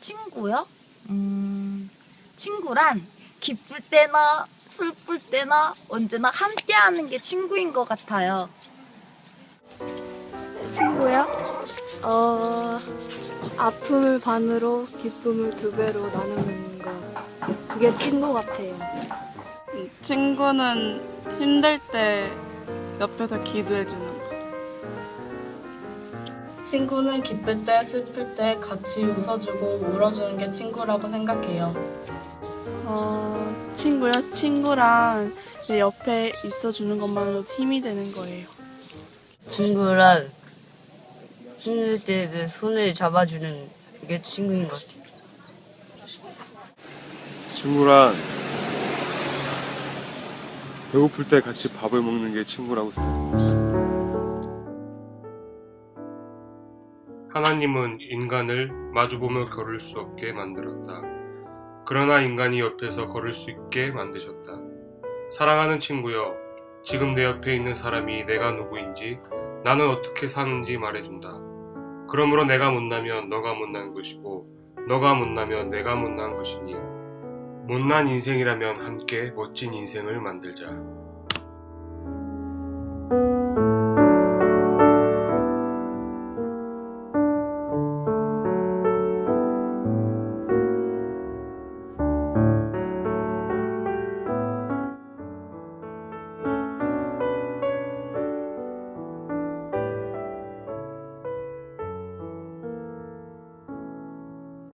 친구요? 음, 친구란 기쁠 때나 슬플 때나 언제나 함께하는 게 친구인 것 같아요. 친구야? 어, 아픔을 반으로 기쁨을 두 배로 나누는 거. 그게 친구 같아요. 친구는 힘들 때 옆에서 기도해주는 거. 친구는 기쁠 때, 슬플 때 같이 웃어주고 울어주는 게 친구라고 생각해요. 어, 친구요? 친구랑 내 옆에 있어주는 것만으로도 힘이 되는 거예요. 친구랑 힘들 때는 손을 잡아주는 게 친구인 것 같아요. 친구란 배고플 때 같이 밥을 먹는 게 친구라고 생각해요. 하나님은 인간을 마주보며 걸을 수 없게 만들었다. 그러나 인간이 옆에서 걸을 수 있게 만드셨다. 사랑하는 친구여, 지금 내 옆에 있는 사람이 내가 누구인지, 나는 어떻게 사는지 말해준다. 그러므로 내가 못나면 너가 못난 것이고, 너가 못나면 내가 못난 것이니, 못난 인생이라면 함께 멋진 인생을 만들자.